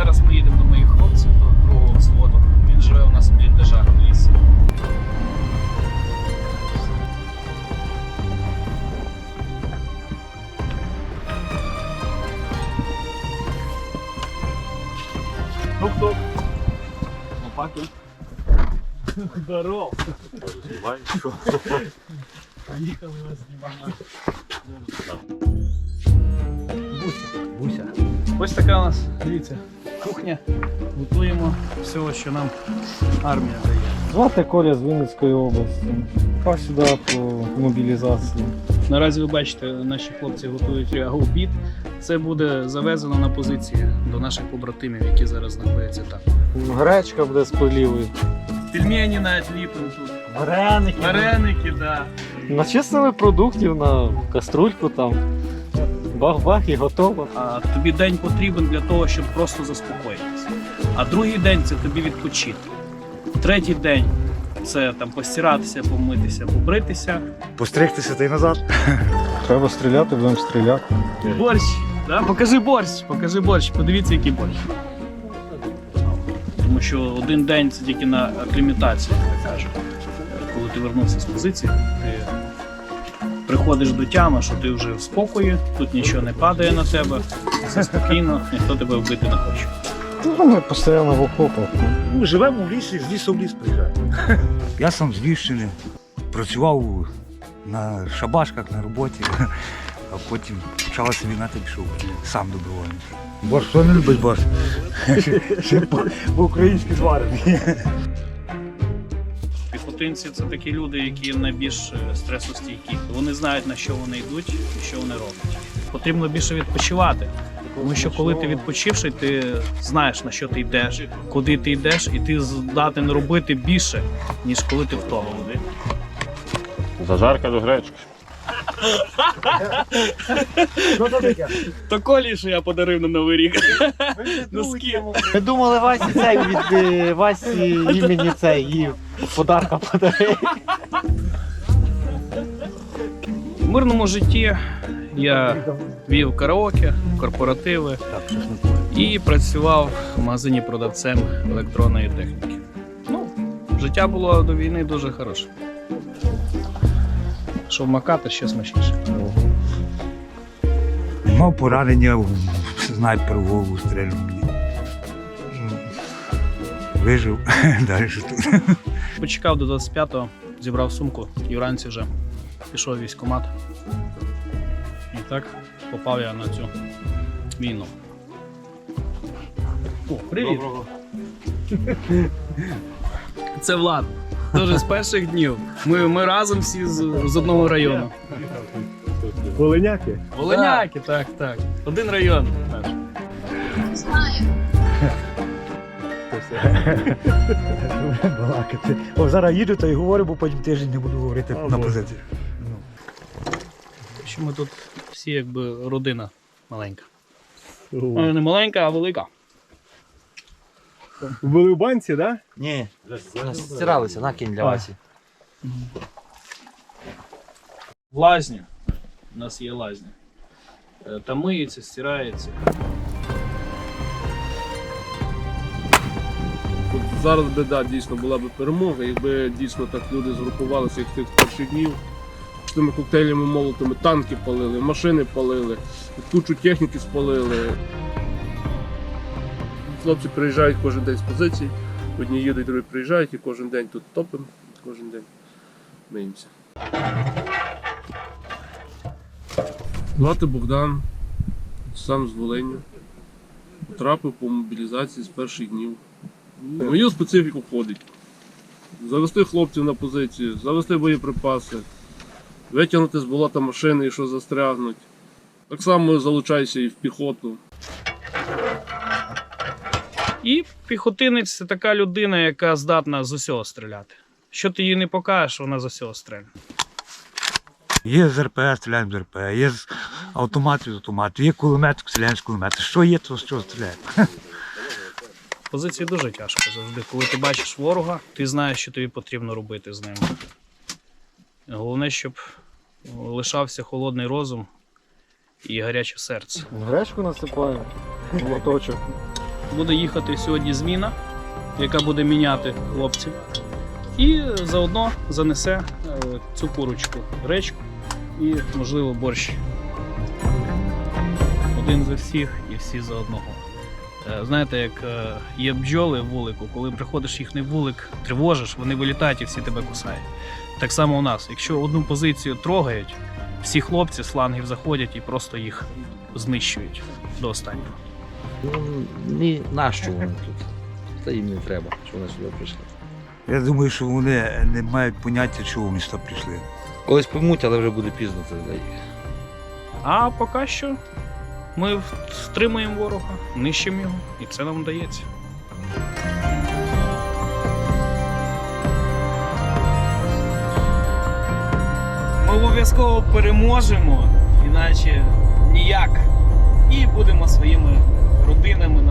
Зараз ми їдемо до моїх хлопців, до другого взводу. Він живе у нас в бліндажах в лісі. Тук-тук. Лопаки. Здоров. Поїхали вас знімати. Буся. Ось така у нас, дивіться, кухня. Готуємо всього, що нам армія дає. Звати Коля з Вінницької області. Пав сюди по мобілізації. Наразі ви бачите, наші хлопці готують обід. Це буде завезено на позиції до наших побратимів, які зараз знаходяться там. Гречка буде з полівою. Пельмені навіть ліпимо тут. Вареники. Вареники, так. Начистили продуктів на каструльку там. Бах-бах і готово. А тобі день потрібен для того, щоб просто заспокоїтися. А другий день це тобі відпочити. Третій день це там постиратися, помитися, побритися. Постригтися та й назад. Треба стріляти, будемо стріляти. Борщ. Да? Покажи борщ, покажи борщ, подивіться, який борщ. Тому що один день це тільки на акліматацію, як кажуть. Коли ти вернувся з позиції, ти приходиш до тями, що ти вже в спокої, тут нічого не падає на тебе, все спокійно, ніхто тебе вбити не хоче. Ну, ми постійно в окопах. Ну, живемо в лісі, з лісу в ліс приїжджаємо. Я сам з Львівщини працював на шабашках на роботі, а потім почалася війна, та пішов сам добровольно. Борщ, хто не любить борщ? Ще по-українськи зварений. Піхотинці це такі люди, які найбільш е, стресостійкі. Вони знають, на що вони йдуть і що вони роблять. Потрібно більше відпочивати. Тому що коли ти відпочивший, ти знаєш на що ти йдеш, куди ти йдеш, і ти здатен робити більше, ніж коли ти втомлений. Зажарка до гречки. То колі, що я подарив на новий рік. Носки. Ми думали Васі цей від е, Васі імені цей і подарка подарив. В мирному житті я вів караоке, корпоративи і працював в магазині продавцем електронної техніки. Ну, життя було до війни дуже хороше. Що в вмакати ще смачніше. Мав поранення в снайпер в голову стрельнув мені. Вижив далі тут. Почекав до 25-го, зібрав сумку і вранці вже пішов в військкомат. І так попав я на цю війну. О, привіт! Це Влад. Дуже з перших днів. Ми, ми разом всі з, з одного району. Волиняки? Волиняки, так, так. Один район наш. Балакати. О, зараз їду та й говорю, бо потім тиждень не буду говорити на позиції. Що ми тут всі якби родина маленька. Ну, Не маленька, а велика. Були в банці, так? Ні, стиралися, накинь для Васі. В лазні. У нас є лазня. Е, Там миється, стирається. Зараз би да, дійсно була б перемога, якби дійсно так люди згрупувалися як тих перших днів. З тими коктейлями молотими танки палили, машини палили, кучу техніки спалили. Хлопці приїжджають кожен день з позицій, одні їдуть, другі приїжджають і кожен день тут топимо, кожен день миємося. Звати Богдан, сам з Волиню. Потрапив по мобілізації з перших днів. В мою специфіку входить. Завести хлопців на позицію, завести боєприпаси, витягнути з болота машини, якщо застрягнуть. Так само залучайся і в піхоту. І піхотинець це така людина, яка здатна з усього стріляти. Що ти їй не покажеш, вона з усього стріляє. Є з РП, стріляємо з РП, є з автоматів з автоматів, є кулемет, стріляємо з кулемета. Що є, то з чого стріляємо. Позиції дуже тяжко завжди. Коли ти бачиш ворога, ти знаєш, що тобі потрібно робити з ним. Головне, щоб лишався холодний розум і гаряче серце. Гречку насипаємо. Лоточок. Буде їхати сьогодні зміна, яка буде міняти хлопців. І заодно занесе е, цю курочку, гречку і, можливо, борщ. Один за всіх і всі за одного. Е, Знаєте, як е, є бджоли в вулику, коли приходиш їхній вулик, тривожиш, вони вилітають і всі тебе кусають. Так само у нас. Якщо одну позицію трогають, всі хлопці з флангів заходять і просто їх знищують до останнього. Ну, ні, нащо вони тут? Та їм не треба, що вони сюди прийшли. Я думаю, що вони не мають поняття, чого вони сюди прийшли. Колись поймуть, але вже буде пізно це для їх. А поки що ми стримуємо ворога, нищимо його, і це нам вдається. Ми обов'язково переможемо, іначе ніяк, і будемо своїми родинами.